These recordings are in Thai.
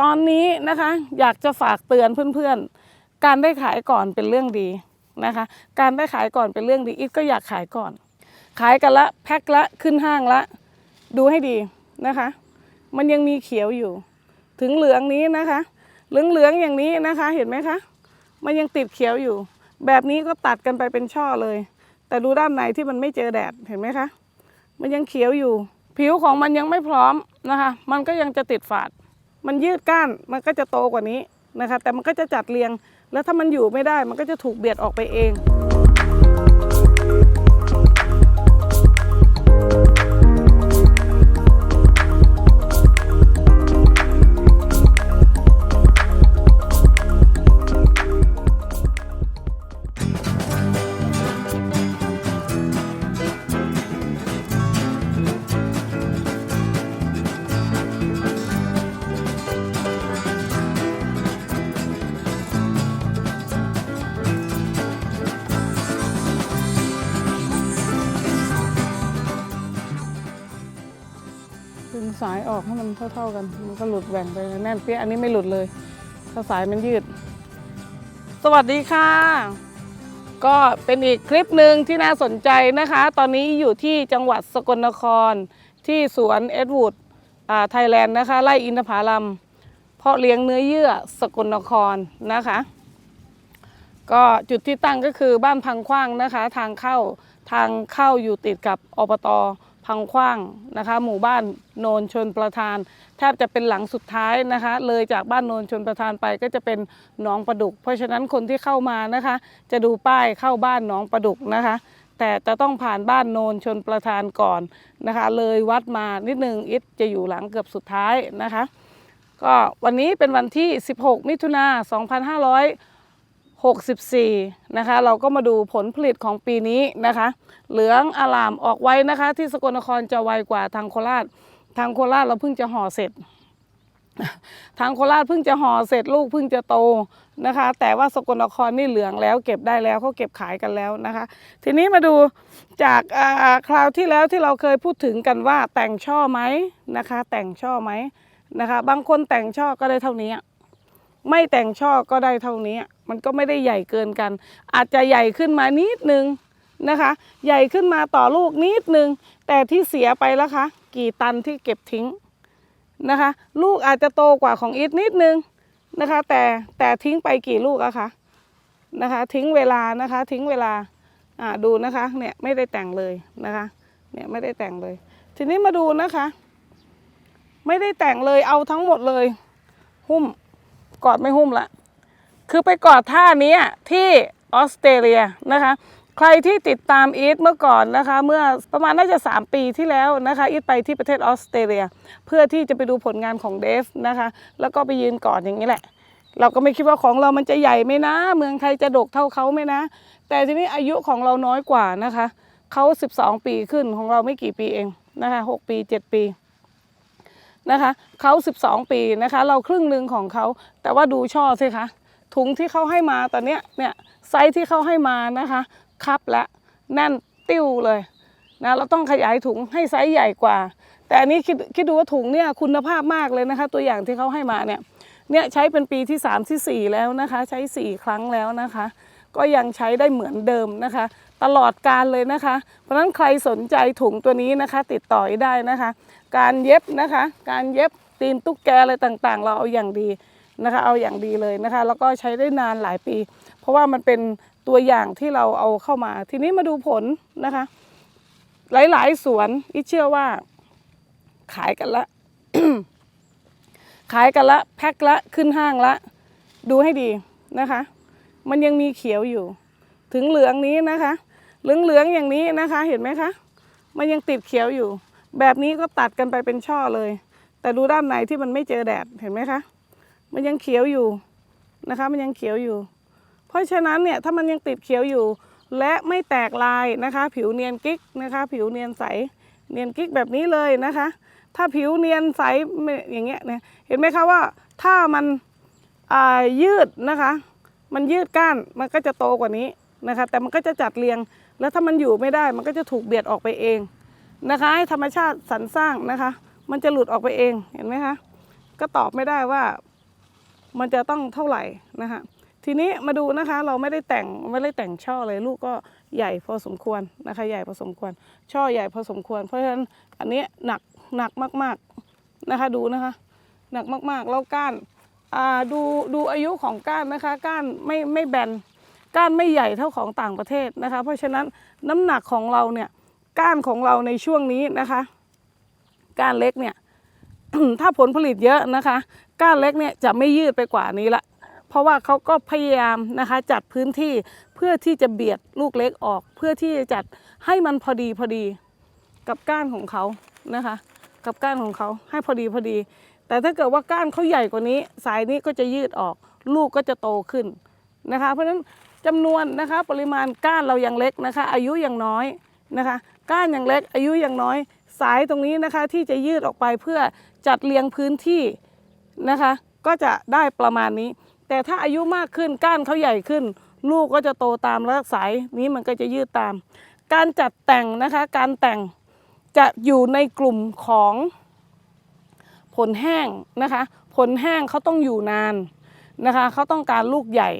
ตอนนี้นะคะอยากจะฝากเตือนเพื่อนๆ การได้ขายก่อนเป็นเรื่องดีนะคะ การได้ขายก่อนเป็นเรื่องดีอีทก็อยากขายก่อน ขายกันละแพ็คละขึ้นห้างละ ดูให้ดีนะคะ มันยังมีเขียวอยู่ ถึงเหลืองนี้นะคะ เหลืองเหลืองๆอย่างนี้นะคะเห็นไหมคะ มันยังติดเขียวอยู่ แบบนี้ก็ตัดกันไปเป็นช่อเลย แต่ดูด้านในที่มันไม่เจอแดดเห็นไหมคะ มันยังเขียวอยู่ ผิวของมันยังไม่พร้อมนะคะ มันก็ยังจะติดฝาด มันยืดก้านมันก็จะโตกว่านี้นะคะ แต่มันก็จะจัดเรียง แล้วถ้ามันอยู่ไม่ได้มันก็จะถูกเบียดออกไปเอง ออกให้มันเท่า ๆกัน มันก็หลุดแหว่งไปแน่นเปี้ยอันนี้ไม่หลุดเลย ถ้าสายมันยืด สวัสดีค่ะ ก็เป็นอีกคลิปหนึ่งที่น่าสนใจนะคะ ตอนนี้อยู่ที่จังหวัดสกลนคร ที่สวนเอ็ดวูดไทยแลนด์นะคะ ไร่อินทผลัมเพาะเลี้ยงเนื้อเยื่อสกลนครนะคะ ก็จุดที่ตั้งก็คือบ้านพังขว้างนะคะ ทางเข้าทางเข้าอยู่ติดกับอบต พังขว้างนะคะ หมู่บ้านโนนชนประทาน แทบจะเป็นหลังสุดท้ายนะคะ เลยจากบ้านโนนชนประทานไปก็จะเป็นหนองประดุก เพราะฉะนั้นคนที่เข้ามานะคะ จะดูป้ายเข้าบ้านหนองประดุกนะคะ แต่จะต้องผ่านบ้านโนนชนประทานก่อนนะคะ เลยวัดมานิดนึงอิทจะอยู่หลังเกือบสุดท้ายนะคะ ก็วันนี้เป็นวันที่ 16 มิถุนา 64นะคะเราก็มาดูผลผลิตของปีนี้นะคะ เหลืองอลามออกไว้นะคะ ที่สกลนครจะไวกว่าทางโคราช ทางโคราชเราเพิ่งจะห่อเสร็จ ทางโคราชเพิ่งจะห่อเสร็จลูกเพิ่งจะโตนะคะ แต่ว่าสกลนครนี่เหลืองแล้ว เก็บได้แล้วเขาเก็บขายกันแล้วนะคะ ทีนี้มาดูจากคราวที่แล้วที่เราเคยพูดถึงกันว่าแต่งช่อไหมนะคะ แต่งช่อไหมนะคะ บางคนแต่งช่อก็ได้เท่านี้ ไม่แต่งช่อก็ได้เท่านี้ มันก็ไม่ได้ใหญ่เกินกัน อาจจะใหญ่ขึ้นมานิดนึงนะคะ ใหญ่ขึ้นมาต่อลูกนิดนึง แต่ที่เสียไปแล้วคะกี่ตันที่เก็บทิ้งนะคะ ลูกอาจจะโตกว่าของอีทนิดนึงนะคะ แต่แต่ทิ้งไปกี่ลูกอะคะนะคะ ทิ้งเวลานะคะ ทิ้งเวลาอ่าดูนะคะเนี่ยไม่ได้แต่งเลยนะคะ เนี่ยไม่ได้แต่งเลย ทีนี้มาดูนะคะ ไม่ได้แต่งเลยเอาทั้งหมดเลย หุ้ม กอดไม่หุ้มละ คือไปกอดท่านี้ที่ออสเตรเลียนะคะ ใครที่ติดตามอีทเมื่อก่อนนะคะ เมื่อประมาณน่าจะ 3 ปีที่แล้วนะคะอีทไปที่ประเทศออสเตรเลีย เพื่อที่จะไปดูผลงานของเดฟนะคะ แล้วก็ไปยืนกอดอย่างนี้แหละ เราก็ไม่คิดว่าของเรามันจะใหญ่ไหมนะ เมืองไทยจะดกเท่าเขาไหมนะ แต่ทีนี้อายุของเราน้อยกว่านะคะเขา12 ปีขึ้นของเราไม่กี่ปีเองนะคะ6ปี 7 ปี นะคะเขา12 ปีนะคะ เราครึ่งหนึ่งของเขา แต่ว่าดูช่อสิคะถุงที่เขาให้มาตอนเนี้ยเนี่ยไซส์ที่เขาให้มานะคะคับและแน่นติ้วเลยนะเราต้องขยายถุงให้ไซส์ใหญ่กว่า แต่อันนี้คิดคิดดูว่าถุงเนี่ยคุณภาพมากเลยนะคะ ตัวอย่างที่เขาให้มาเนี่ยเนี่ยใช้เป็นปีที่ 3 ทีสี่4 แล้วนะคะ ใช้ 4 ครั้งแล้วนะคะ ก็ยังใช้ได้เหมือนเดิมนะคะ ตลอดการเลยนะคะ เพราะฉะนั้นใครสนใจถุงตัวนี้นะคะ ติดต่อได้นะคะ การเย็บนะคะ การเย็บตีนตุ๊กแกอะไรต่างๆ เราเอาอย่างดีนะคะ เอาอย่างดีเลยนะคะ แล้วก็ใช้ได้นานหลายปี เพราะว่ามันเป็นตัวอย่างที่เราเอาเข้ามา ทีนี้มาดูผลนะคะ หลายๆสวนอีเชื่อว่า ขายกันละขายกันละแพ็คละขึ้นห้างละ ดูให้ดีนะคะ มันยังมีเขียวอยู่ ถึงเหลืองนี้นะคะ เหลืองเหลืองอย่างนี้นะคะ เห็นไหมคะ มันยังติดเขียวอยู่ แบบนี้ก็ตัดกันไปเป็นช่อเลย แต่ดูด้านในที่มันไม่เจอแดด เห็นไหมคะ มันยังเขียวอยู่นะคะ มันยังเขียวอยู่ เพราะฉะนั้นเนี่ยถ้ามันยังติดเขียวอยู่ และไม่แตกลายนะคะ ผิวเนียนกิ๊กนะคะ ผิวเนียนใส เนียนกิ๊กแบบนี้เลยนะคะ ถ้าผิวเนียนใสอย่างเงี้ยเนี่ย เห็นไหมคะว่าถ้ามันยืดนะคะ มันยืดก้านมันก็จะโตกว่านี้นะคะ แต่มันก็จะจัดเรียง แล้วถ้ามันอยู่ไม่ได้มันก็จะถูกเบียดออกไปเองนะคะ ให้ธรรมชาติสรรสร้างนะคะ มันจะหลุดออกไปเองเห็นไหมคะก็ตอบไม่ได้ว่ามันจะต้องเท่าไหร่นะคะทีนี้มาดูนะคะเราไม่ได้แต่งไม่ได้แต่งช่อเลยลูกก็ใหญ่พอสมควรนะคะ ใหญ่พอสมควร ช่อใหญ่พอสมควร เพราะฉะนั้นอันนี้หนักหนักมากๆนะคะดูนะคะ หนักมากๆแล้วก้าน ดูดูอายุของก้านนะคะก้านไม่ไม่แบนก้านไม่ใหญ่เท่าของต่างประเทศนะคะ เพราะฉะนั้นน้ำหนักของเราเนี่ยก้านของเราในช่วงนี้นะคะก้านเล็กเนี่ยถ้าผลผลิตเยอะนะคะ ก้านเล็กเนี่ยจะไม่ยืดไปกว่านี้ละ เพราะว่าเขาก็พยายามนะคะจัดพื้นที่เพื่อที่จะเบียดลูกเล็กออก เพื่อที่จะจัดให้มันพอดีพอดีกับก้านของเขานะคะ กับก้านของเขาให้พอดีพอดี แต่ถ้าเกิดว่าก้านเขาใหญ่กว่านี้ สายนี้ก็จะยืดออก ลูกก็จะโตขึ้นนะคะ เพราะฉะนั้นจำนวนนะคะปริมาณก้านเรายังเล็กนะคะ อายุยังน้อยนะคะ ก้านยังเล็กอายุยังน้อย สายตรงนี้นะคะที่จะยืดออกไปเพื่อจัดเรียงพื้นที่นะคะ ก็จะได้ประมาณนี้ แต่ถ้าอายุมากขึ้นก้านเขาใหญ่ขึ้น ลูกก็จะโตตามแล้วสายนี้มันก็จะยืดตาม การจัดแต่งนะคะ การแต่งจะอยู่ในกลุ่มของ ผลแห้งนะคะ ผลแห้งเขาต้องอยู่นานนะคะเขาต้องการลูกใหญ่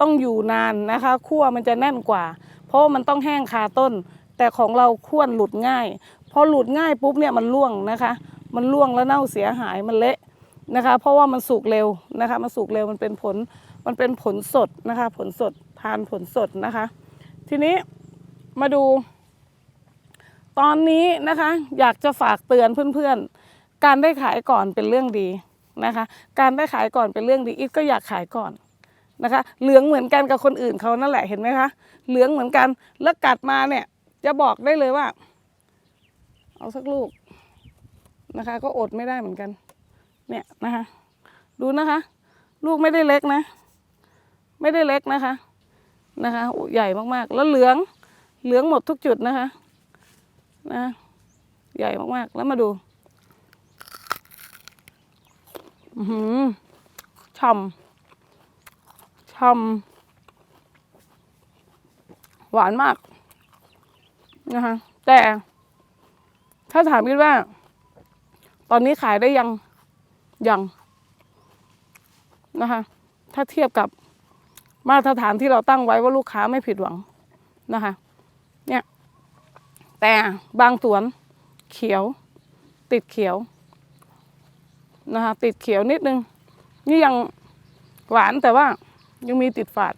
ต้องอยู่นานนะคะขั้วมันจะแน่นกว่า เพราะมันต้องแห้งคาต้น แต่ของเราขั้วหลุดง่ายพอหลุดง่ายปุ๊บเนี่ยมันร่วงนะคะ มันร่วงแล้วเน่าเสียหายมันเละนะคะ เพราะว่ามันสุกเร็วนะคะ มันสุกเร็วมันเป็นผลมันเป็นผลสดนะคะ ผลสดทานผลสดนะคะ ทีนี้มาดู ตอนนี้นะคะ อยากจะฝากเตือนเพื่อนๆ การได้ขายก่อนเป็นเรื่องดีนะคะ การได้ขายก่อนเป็นเรื่องดีอีทก็อยากขายก่อนนะคะ เหลืองเหมือนกันกับคนอื่นเขานั่นแหละเห็นไหมคะ เหลืองเหมือนกันแล้วกัดมาเนี่ย จะบอกได้เลยว่า เอาสักลูกนะคะ ก็อดไม่ได้เหมือนกัน เนี่ยนะคะ ดูนะคะ ลูกไม่ได้เล็กนะ ไม่ได้เล็กนะคะนะคะโอ้ใหญ่มากๆ แล้วเหลืองเหลืองหมดทุกจุดนะคะนะใหญ่มากๆ แล้วมาดู อือหือช่ำช่ำหวานมาก นะคะ แต่ ถ้าถามคิดว่า ตอนนี้ขายได้ยัง ยัง นะคะ ถ้าเทียบกับมาตรฐานที่เราตั้งไว้ว่าลูกค้าไม่ผิดหวังนะคะ เนี่ย แต่บางสวนเขียว ติดเขียว นะคะติดเขียวนิดนึง นี่ยังหวานแต่ว่ายังมีติดฝาด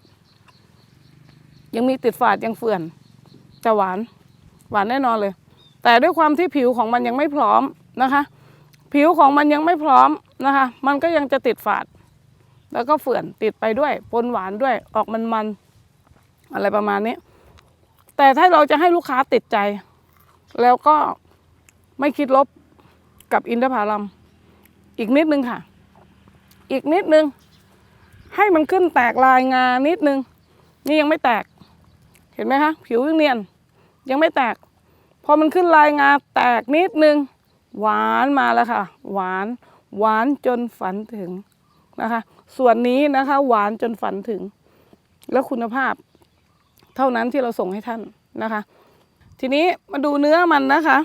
ยังมีติดฝาดยังเฟื่อนจะหวานหวานแน่นอนเลย แต่ด้วยความที่ผิวของมันยังไม่พร้อมนะคะ ผิวของมันยังไม่พร้อมนะคะ มันก็ยังจะติดฝาด แล้วก็เฟื่อนติดไปด้วยปนหวานด้วยออกมันมันอะไรประมาณนี้ แต่ถ้าเราจะให้ลูกค้าติดใจ แล้วก็ไม่คิดลบกับอินทผลัม อีกนิดนึงค่ะ อีกนิดนึง ให้มันขึ้นแตกลายงานิดนึง นี่ยังไม่แตก เห็นไหมคะ ผิวยังเนียน ยังไม่แตก พอมันขึ้นลายงาแตกนิดนึง หวานมาแล้วค่ะ หวาน หวานจนฝันถึงนะคะ ส่วนนี้นะคะ หวานจนฝันถึง แล้วคุณภาพ เท่านั้นที่เราส่งให้ท่านนะคะ ทีนี้มาดูเนื้อมันนะคะ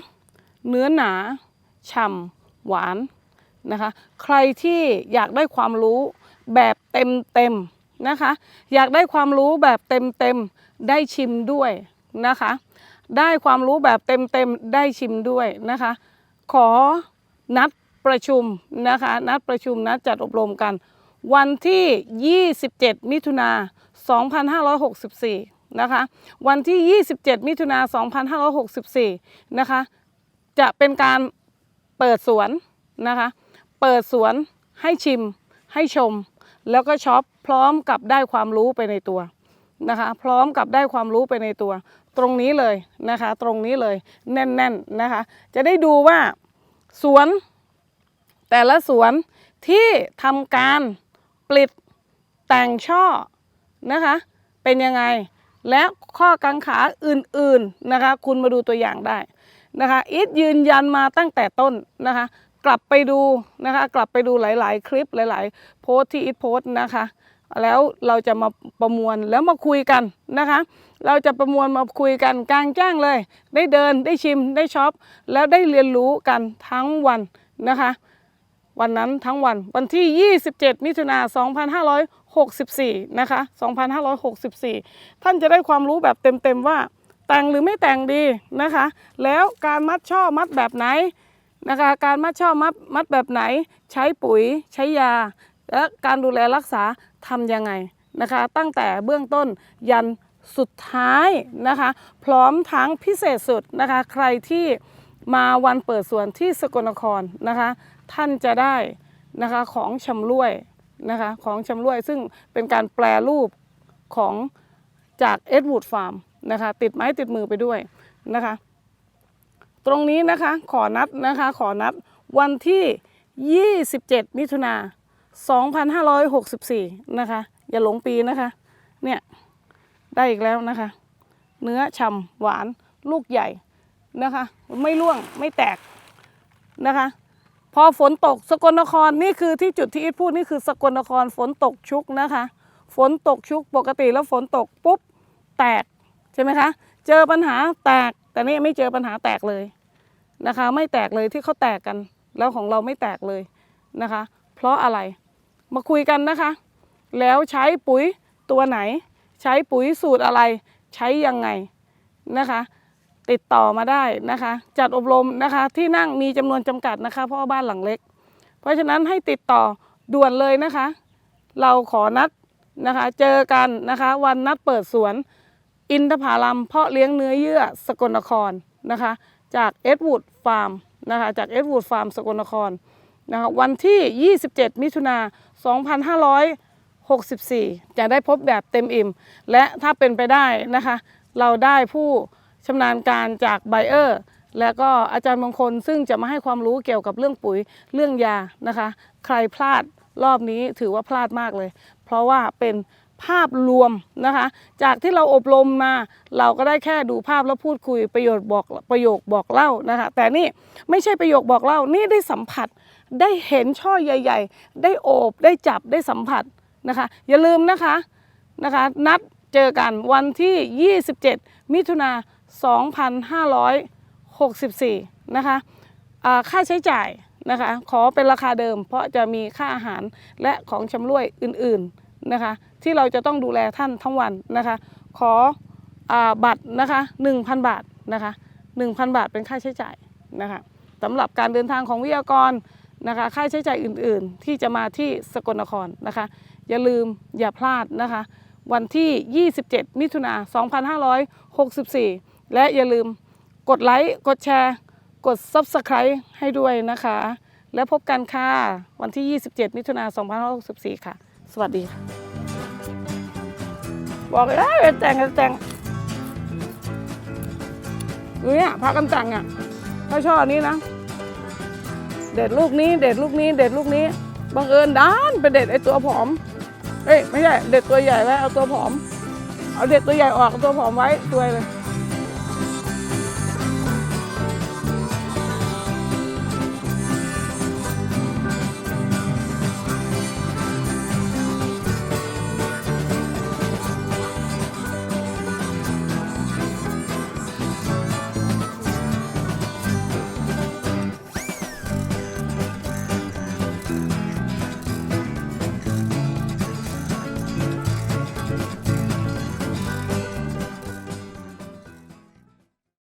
เนื้อหนา ฉ่ำ หวาน นะคะ ใครที่อยากได้ความรู้แบบเต็มเต็มๆนะคะ อยากได้ความรู้แบบเต็มเต็มๆได้ชิมด้วยนะคะ ได้ความรู้แบบเต็มเต็มๆได้ชิมด้วยนะคะ ขอนัดประชุมนะคะ นัดประชุมนัดจัดอบรมกัน วันที่ 27 มิถุนา2564 นะคะ วันที่ 27 มิถุนา2564 นะคะ จะเป็นการเปิดสวนนะคะ เปิดสวนให้ชิม ให้ชม แล้วก็ช็อปพร้อมกับได้ความรู้ไปในตัวนะคะ พร้อมกับได้ความรู้ไปในตัว ตรงนี้เลยนะคะ ตรงนี้เลยแน่นๆนนะคะ จะได้ดูว่าสวนแต่ละสวนที่ทำการปลิดแต่งช่อนะคะ เป็นยังไง และข้อกังขาอื่นๆนะคะ คุณมาดูตัวอย่างได้นะคะอีทยืนยันมาตั้งแต่ต้นนะคะ กลับไปดูนะคะ กลับไปดูหลาย ๆ คลิปหลาย ๆ โพสที่อีทโพสนะคะ แล้วเราจะมาประมวลแล้วมาคุยกันนะคะ เราจะประมวลมาคุยกันกลางแจ้งเลย ได้เดินได้ชิมได้ช็อปแล้วได้เรียนรู้กันทั้งวันนะคะ วันนั้นทั้งวันวันที่ 27 มิถุนา2564 นะคะ 2564 ท่านจะได้ความรู้แบบเต็ม ๆ ว่าแต่งหรือไม่แต่งดีนะคะ แล้วการมัดช่อมัดแบบไหน นะคะ การมัดช่อมัดมัดแบบไหน ใช้ปุ๋ยใช้ยา และการดูแลรักษาทำยังไงนะคะ ตั้งแต่เบื้องต้นยันสุดท้ายนะคะ พร้อมทั้งพิเศษสุดนะคะ ใครที่มาวันเปิดสวนที่สกลนครนะคะ ท่านจะได้นะคะของชำร่วยนะคะของชำร่วยซึ่งเป็นการแปลรูปของจากเอ็ดวูดฟาร์มนะคะติดไม้ติดมือไปด้วยนะคะ ตรงนี้นะคะขอนัดนะคะขอนัดวันที่ 27 มิถุนา2564 นะคะ อย่าหลงปีนะคะ เนี่ยได้อีกแล้วนะคะ เนื้อฉ่ำหวานลูกใหญ่นะคะ ไม่ร่วงไม่แตกนะคะ พอฝนตกสกลนครนี่คือที่จุดที่อีทพูดนี่คือสกลนครฝนตกชุกนะคะ ฝนตกชุกปกติแล้วฝนตกปุ๊บแตกใช่ไหมคะ เจอปัญหาแตกแต่นี่ไม่เจอปัญหาแตกเลย นะคะ ไม่แตกเลยที่เขาแตกกัน แล้วของเราไม่แตกเลยนะคะ เพราะอะไรมาคุยกันนะคะ แล้วใช้ปุ๋ยตัวไหน ใช้ปุ๋ยสูตรอะไร ใช้ยังไงนะคะ ติดต่อมาได้นะคะ จัดอบรมนะคะที่นั่งมีจำนวนจำกัดนะคะ เพราะบ้านหลังเล็ก เพราะฉะนั้นให้ติดต่อด่วนเลยนะคะ เราขอนัดนะคะ เจอกันนะคะ วันนัดเปิดสวน อินทผลัมเพาะเลี้ยงเนื้อเยื่อสกลนครนะคะ จากเอ็ดวูดฟาร์มนะคะจากเอ็ดวูดฟาร์มสกลนครนะคะวันที่ 27 มิถุนา2564 จะได้พบแบบเต็มอิ่ม และถ้าเป็นไปได้นะคะ เราได้ผู้ชำนาญการจากไบเออร์แล้วก็อาจารย์มงคลซึ่งจะมาให้ความรู้เกี่ยวกับเรื่องปุ๋ยเรื่องยานะคะ ใครพลาดรอบนี้ถือว่าพลาดมากเลย เพราะว่าเป็น ภาพรวมนะคะ จากที่เราอบรมมา เราก็ได้แค่ดูภาพแล้วพูดคุยประโยชน์บอกประโยคบอกเล่านะคะ แต่นี่ไม่ใช่ประโยคบอกเล่านี่ได้สัมผัสได้เห็นช่อใหญ่ ๆ ได้โอบได้จับได้สัมผัสนะคะ อย่าลืมนะคะนะคะ นัดเจอกันวันที่ 27 มิถุนา2564 นะคะอ่าค่าใช้จ่ายนะคะ ขอเป็นราคาเดิม เพราะจะมีค่าอาหารและของชำร่วยอื่น ๆ นะคะ ที่เราจะต้องดูแลท่านทั้งวันนะคะ ขออบัตรนะคะ1,000 บาทนะคะ1,000 บาทเป็นค่าใช้จ่ายนะคะสำหรับการเดินทางของวิทยากรนะคะค่าใช้จ่ายอื่นๆ ที่จะมาที่สกลนครนะคะ อย่าลืมอย่าพลาดนะคะ วันที่ 27 มิถุนา2564 และอย่าลืมกดไลค์กดแชร์ กด Subscribe ให้ด้วยนะคะ แล้วพบกันค่ะ วันที่ 27 มิถุนา2564 ค่ะ สวัสดีค่ะ บอกเลยนะแต่งแต่งเนี่ยพักกันแต่งอะถ้าชอบอันนี้นะ เด็ดลูกนี้ เด็ดลูกนี้ เด็ดลูกนี้บังเอิญด้านไปเด็ดไอ้ตัวผอมเอ้ยไม่ใช่เด็ดตัวใหญ่ไว้เอาตัวผอม เอาเด็ดตัวใหญ่ออกเอาตัวผอมไว้ตัวยเลย